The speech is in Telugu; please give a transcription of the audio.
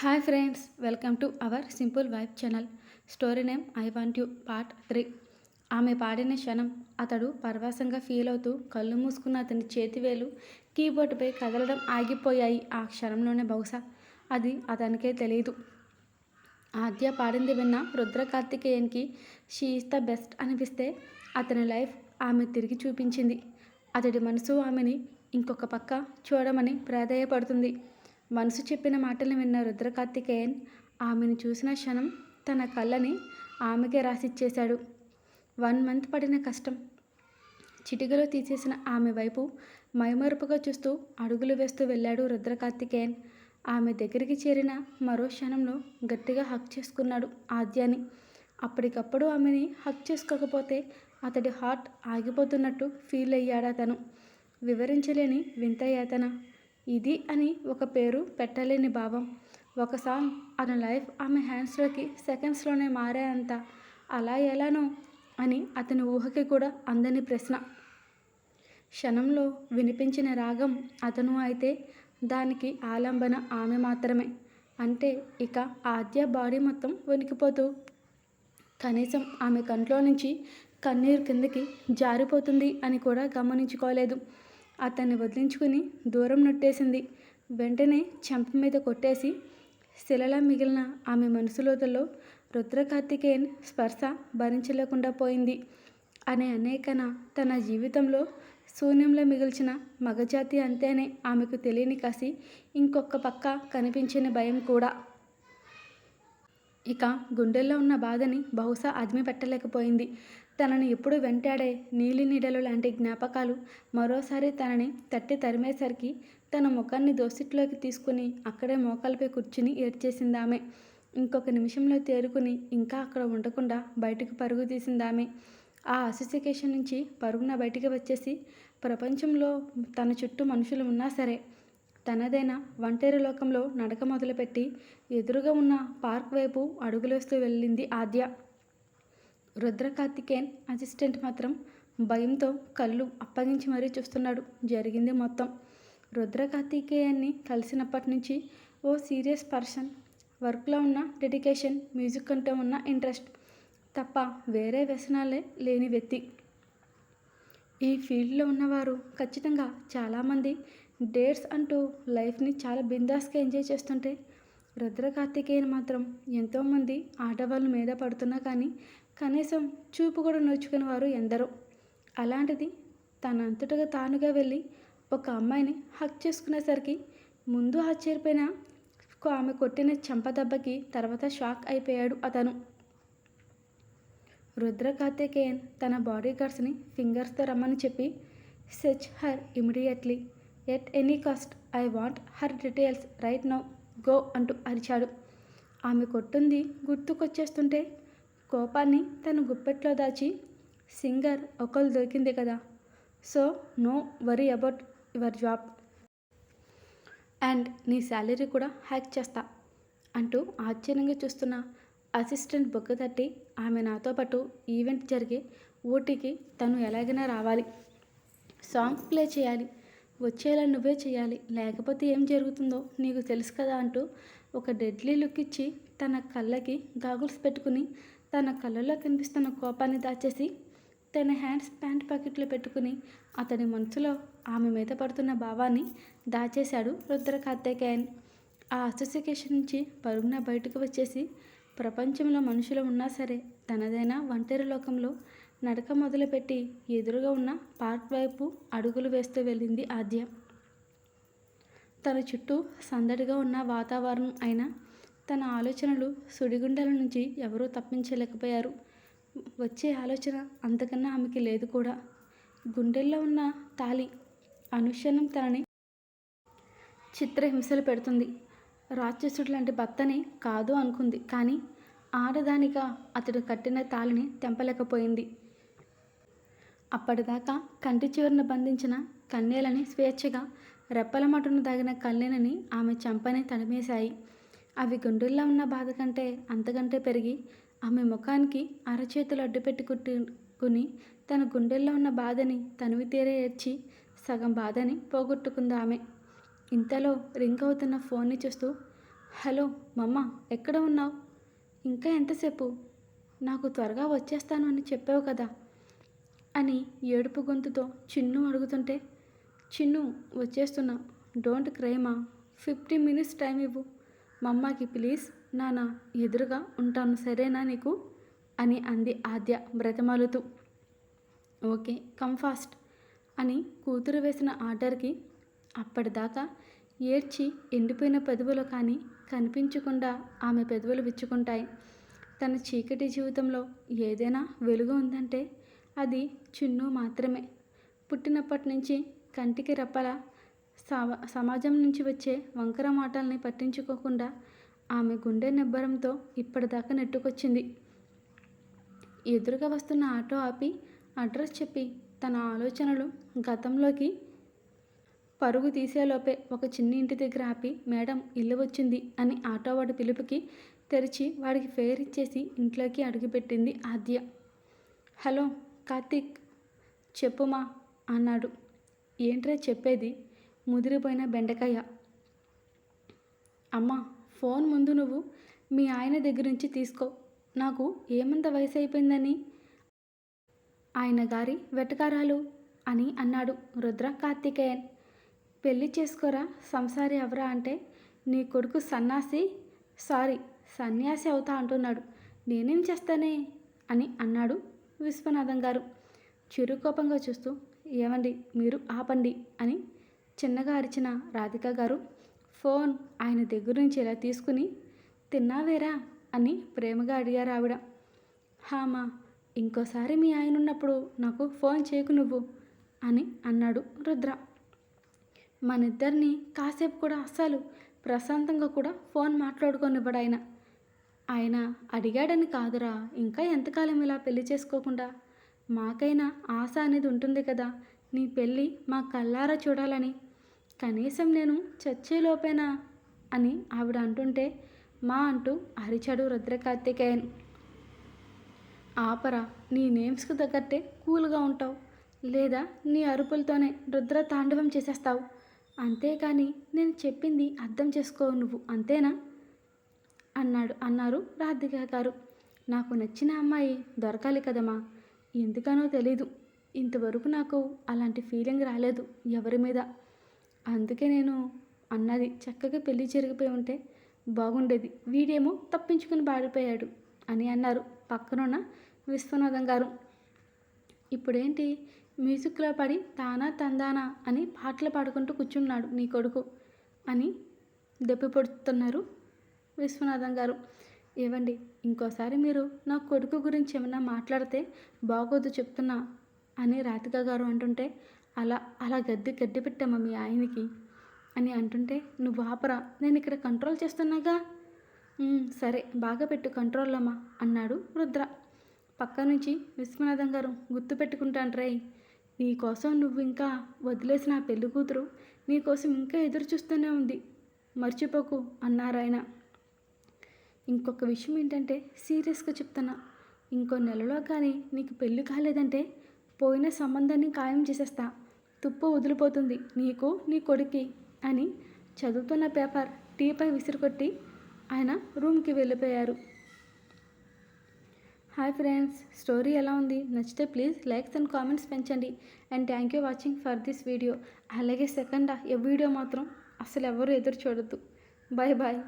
Hi friends welcome to our simple wife channel. Story name I want you part three. ఆమె పాడిన క్షణం అతడు పరవాసంగా ఫీల్ అవుతూ కళ్ళు మూసుకున్న అతని చేతివేలు కీబోర్డుపై కదలడం ఆగిపోయాయి ఆ క్షణంలోనే బహుశా. అది అతనికే తెలియదు ఆద్య పాడింది విన్న రుద్ర కార్తికేయన్కి షీ ఈస్ ద బెస్ట్ అనిపిస్తే అతని లైఫ్ ఆమె తిరిగి చూపించింది. అతడి మనసు ఆమెని ఇంకొక పక్క చూడమని ప్రాధేయపడుతుంది. మనసు చెప్పిన మాటలు విన్న రుద్రకార్తికేయన్ ఆమెను చూసిన క్షణం తన కళ్ళని ఆమెకే రాసిచ్చేశాడు. వన్ మంత్ పడిన కష్టం. చిటికలో తీసేసిన ఆమె వైపు మైమరుపుగా చూస్తూ అడుగులు వేస్తూ వెళ్ళాడు రుద్రకార్తికేయన్. ఆమె దగ్గరికి చేరిన మరో క్షణంలో గట్టిగా హక్ చేసుకున్నాడు ఆద్యాని. అప్పటికప్పుడు ఆమెని హక్ చేసుకోకపోతే అతడి హార్ట్ ఆగిపోతున్నట్టు ఫీల్ అయ్యాడు అతను వివరించలేని వింత ఇది అని ఒక పేరు పెట్టలేని భావం. ఒక సాంగ్ అన్న లైఫ్ ఆమె హ్యాండ్స్లోకి సెకండ్స్లోనే మారాయంత అలా ఎలానో అని అతని ఊహకి కూడా అందని ప్రశ్న. క్షణంలో వినిపించిన రాగం అతను అయితే దానికి ఆలంబన ఆమె మాత్రమే. అంటే ఇక ఆద్య బాడీ మొత్తం వణికిపోతూ కనీసం ఆమె కంట్లో నుంచి కన్నీరు కిందకి జారిపోతుంది అని కూడా గమనించుకోలేదు. అతన్ని వదిలించుకుని దూరం నొట్టేసింది. వెంటనే చెంప మీద కొట్టేసి శిలలా మిగిలిన ఆమె మనసులోతలో రుద్రకార్తికేయన్ స్పర్శ భరించలేకుండా పోయింది. అనే అనేకన తన జీవితంలో శూన్యంలో మిగిల్చిన మగజాతి అంతేనే ఆమెకు తెలియని కసి ఇంకొక పక్క కనిపించిన భయం కూడా. ఇక గుండెల్లో ఉన్న బాధని బహుశా అదిమి పెట్టలేకపోయింది. తనని ఎప్పుడు వెంటాడే నీలి నీడలు లాంటి జ్ఞాపకాలు మరోసారి తనని తట్టి తరిమేసరికి తన ముఖాన్ని దోసిట్లోకి తీసుకుని అక్కడే మోకాలపై కూర్చుని ఏడ్చేసిందామె. ఇంకొక నిమిషంలో తేరుకుని ఇంకా అక్కడ ఉండకుండా బయటకు పరుగు తీసిందామె. ఆ అసోసియేషన్ నుంచి పరుగున బయటికి వచ్చేసి ప్రపంచంలో తన చుట్టూ మనుషులు ఉన్నా సరే తనదైన ఒంటరి లోకంలో నడక మొదలుపెట్టి ఎదురుగా ఉన్న పార్క్ వైపు అడుగులేస్తూ వెళ్ళింది ఆద్య. రుద్రకార్తికేయన్ అసిస్టెంట్ మాత్రం భయంతో కళ్ళు అప్పగించి మరీ చూస్తున్నాడు. జరిగింది మొత్తం. రుద్రకార్తికేయన్ని కలిసినప్పటి నుంచి ఓ సీరియస్ పర్సన్ వర్క్లో ఉన్న డెడికేషన్ మ్యూజిక్ అంటే ఉన్న ఇంట్రెస్ట్ తప్ప వేరే వ్యసనాలే లేని వ్యక్తి. ఈ ఫీల్డ్లో ఉన్నవారు ఖచ్చితంగా చాలామంది డేట్స్ అంటూ లైఫ్ని చాలా బిందాస్గా ఎంజాయ్ చేస్తుంటే రుద్రకార్తికేయన్ మాత్రం ఎంతోమంది ఆడవాళ్ళు మీద పడుతున్నా కానీ కనీసం చూపు కూడా నోచుకుని వారు ఎందరో. అలాంటిది తన అంతటగా తానుగా వెళ్ళి ఒక అమ్మాయిని హక్ చేసుకునేసరికి ముందు ఆశ్చర్యపోయిన ఆమె కొట్టిన చెంపదెబ్బకి తర్వాత షాక్ అయిపోయాడు అతను. రుద్ర కార్తికేయన్ తన బాడీ గార్డ్స్ని ఫింగర్స్తో రమ్మని చెప్పి such her immediately. At any cost I want her details right now. Go అంటూ అరిచాడు. ఆమె కొట్టుంది గుర్తుకొచ్చేస్తుంటే కోపాన్ని తన గుప్పెట్లో దాచి సింగర్ ఒకళ్ళు దొరికింది కదా so no worry about your job. And నీ శాలరీ కూడా హ్యాక్ చేస్తా అంటూ ఆశ్చర్యంగా చూస్తున్న అసిస్టెంట్ బొగ్గ తట్టి ఆమె నాతో పాటు ఈవెంట్ జరిగే ఊటీకి తను ఎలాగైనా రావాలి. సాంగ్ ప్లే చేయాలి. వచ్చేలా నువ్వే చేయాలి. లేకపోతే ఏం జరుగుతుందో నీకు తెలుసు కదా అంటూ ఒక డెడ్లీ లుక్ ఇచ్చి తన కళ్ళకి గాగుల్స్ పెట్టుకుని తన కళ్ళలో కనిపిస్తున్న కోపాన్ని దాచేసి తన హ్యాండ్స్ ప్యాంట్ పాకెట్లో పెట్టుకుని అతని మనసులో ఆమె మీద పడుతున్న భావాన్ని దాచేశాడు రుద్ర కార్తికేయన్. ఆ అసోసియేషన్ నుంచి పరుగున బయటకు వచ్చేసి ప్రపంచంలో మనుషులు ఉన్నా సరే తనదైన ఒంటరి లోకంలో నడక మొదలుపెట్టి ఎదురుగా ఉన్న పార్క్ వైపు అడుగులు వేస్తూ వెళ్ళింది ఆద్య. తన చుట్టూ సందడిగా ఉన్న వాతావరణం అయినా తన ఆలోచనలు సుడిగుండాల నుంచి ఎవరూ తప్పించలేకపోయారు. వచ్చే ఆలోచన అంతకన్నా ఆమెకి లేదు కూడా. గుండెల్లో ఉన్న తాలి అనుక్షణం తనని చిత్రహింసలు పెడుతుంది. రాక్షసుడు లాంటి భర్తని కాదు అనుకుంది. కానీ ఆడదానిగా అతడు కట్టిన తాళిని తెంపలేకపోయింది. అప్పటిదాకా కంటి చివరన బంధించిన కన్నీలని స్వేచ్ఛగా రెప్పల మటును దాగిన కన్నెలని ఆమె చంపని తడిమేశాయి. అవి గుండెల్లో ఉన్న బాధ కంటే అంతకంటే పెరిగి ఆమె ముఖానికి అరచేతులు అడ్డుపెట్టి కుట్టుకుని తన గుండెల్లో ఉన్న బాధని తనివి తీరే ఏడ్చి సగం బాధని పోగొట్టుకుంది ఆమె. ఇంతలో రింగ్ అవుతున్న ఫోన్ని చూస్తూ హలో మమ్మ ఎక్కడ ఉన్నావు? ఇంకా ఎంతసేపు? నాకు త్వరగా వచ్చేస్తాను అని చెప్పావు కదా? అని ఏడుపు గొంతుతో చిన్ను అడుగుతుంటే చిన్ను వచ్చేస్తున్నా. డోంట్ క్రైమా ఫిఫ్టీ మినిట్స్ టైం ఇవ్వు. మా అమ్మకి ప్లీజ్ నాన్న ఎదురుగా ఉంటాను సరేనా నీకు? అని అంది ఆద్య బ్రతమలుతూ. ఓకే కమ్ ఫాస్ట్ అని కూతురు వేసిన ఆర్డర్కి అప్పటిదాకా ఏడ్చి ఎండిపోయిన పెదవులు కానీ కనిపించకుండా ఆమె పెదవులు విచ్చుకుంటాయి. తన చీకటి జీవితంలో ఏదైనా వెలుగు ఉందంటే అది చిన్ను మాత్రమే. పుట్టినప్పటి నుంచి కంటికి రెప్పలా సమాజం నుంచి వచ్చే వంకర మాటల్ని పట్టించుకోకుండా ఆమె గుండె నిబ్బరంతో ఇప్పటిదాకా నెట్టుకొచ్చింది. ఎదురుగా వస్తున్న ఆటో ఆపి అడ్రస్ చెప్పి తన ఆలోచనలు గతంలోకి పరుగు తీసేలోపే ఒక చిన్న ఇంటి దగ్గర ఆపి మేడం ఇల్లు వచ్చింది అని ఆటో వాడి పిలుపుకి తెరిచి వాడికి ఫేర్ ఇచ్చేసి ఇంట్లోకి అడుగుపెట్టింది ఆద్య. హలో కార్తీక్ చెప్పుమా అన్నాడు. ఏంట్రా చెప్పేది? ముదిరిపోయిన బెండకాయ. అమ్మా ఫోన్ ముందు నువ్వు మీ ఆయన దగ్గర నుంచి తీసుకో. నాకు ఏమంత వయసు అయిపోయిందని ఆయన గారి వెటకారాలు అని అన్నాడు రుద్ర కార్తికేయన్. పెళ్ళి చేసుకోరా సంసారి ఎవరా అంటే నీ కొడుకు సన్నాసి సారీ సన్యాసి అవుతా అంటున్నాడు. నేనేం చేస్తానే? అని అన్నాడు విశ్వనాథం గారు. చిరుకోపంగా చూస్తూ ఏమండి మీరు ఆపండి అని చిన్నగా అరిచిన రాధిక గారు ఫోన్ ఆయన దగ్గర నుంచి ఇలా తీసుకుని తిన్నావేరా? అని ప్రేమగా అడిగారు ఆవిడ. హామా ఇంకోసారి మీ ఆయన ఉన్నప్పుడు నాకు ఫోన్ చేయకు నువ్వు అని అన్నాడు రుద్ర. మనిద్దరిని కాసేపు కూడా అస్సలు ప్రశాంతంగా కూడా ఫోన్ మాట్లాడుకొనివ్వడు ఆయన. ఆయన అడిగాడని కాదురా ఇంకా ఎంతకాలం ఇలా పెళ్ళి చేసుకోకుండా? మాకైనా ఆశ అనేది ఉంటుంది కదా నీ పెళ్ళి మా కళ్ళారా చూడాలని. కనీసం నేను చచ్చేలోపేనా? అని ఆవిడ అంటుంటే మా అంటూ అరిచాడు రుద్రకార్తికేయన్. ఆపరా నీ నేమ్స్కి తగ్గట్టే కూల్గా ఉంటావు. లేదా నీ అరుపులతోనే రుద్ర తాండవం చేసేస్తావు. అంతేకాని నేను చెప్పింది అర్థం చేసుకో నువ్వు అంతేనా? అన్నాడు అన్నారు రాధిక గారు నాకు నచ్చిన అమ్మాయి దొరకాలి కదమ్మా. ఎందుకనో తెలీదు. ఇంతవరకు నాకు అలాంటి ఫీలింగ్ రాలేదు ఎవరి మీద. అందుకే నేను అన్నది చక్కగా పెళ్ళి జరిగిపోయి ఉంటే బాగుండేది. వీడేమో తప్పించుకుని పాడిపోయాడు అని అన్నారు పక్కనున్న విశ్వనాథం గారు. ఇప్పుడేంటి? మ్యూజిక్లో పడి తానా తందానా అని పాటలు పాడుకుంటూ కూర్చున్నాడు నీ కొడుకు అని దెప్పి విశ్వనాథం గారు. ఏవండి ఇంకోసారి మీరు నా కొడుకు గురించి ఏమైనా మాట్లాడితే బాగోదు చెప్తున్నా అని రాధిక గారు అంటుంటే అలా అలా గద్దె గడ్డి పెట్టామా మీ ఆయనకి? అని అంటుంటే నువ్వు ఆపరా నేను ఇక్కడ కంట్రోల్ చేస్తున్నాగా? సరే బాగా పెట్టు కంట్రోల్లమ్మా అన్నాడు రుద్ర. పక్క నుంచి విశ్వనాథం గారు గుర్తు పెట్టుకుంటాను రై నీకోసం నువ్వు ఇంకా వదిలేసిన పెళ్ళి కూతురు నీకోసం ఇంకా ఎదురు చూస్తూనే ఉంది. మర్చిపోకు అన్నారు ఆయన. ఇంకొక విషయం ఏంటంటే సీరియస్గా చెప్తున్నా. ఇంకో నెలలో కానీ నీకు పెళ్ళి కాలేదంటే పోయిన సంబంధాన్ని ఖాయం చేసేస్తా. తుప్పు వదిలిపోతుంది. నీకు నీ కొడుక్కి అని చదువుతున్న పేపర్ టీపై విసిరుకొట్టి ఆయన రూమ్కి వెళ్ళిపోయారు. హాయ్ ఫ్రెండ్స్ స్టోరీ ఎలా ఉంది? నచ్చితే ప్లీజ్ లైక్స్ అండ్ కామెంట్స్ పెంచండి. And thank you watching for this video. అలాగే సెకండ్ ఏ వీడియో మాత్రం అసలు ఎవరు ఎదురు చూడొద్దు. Bye bye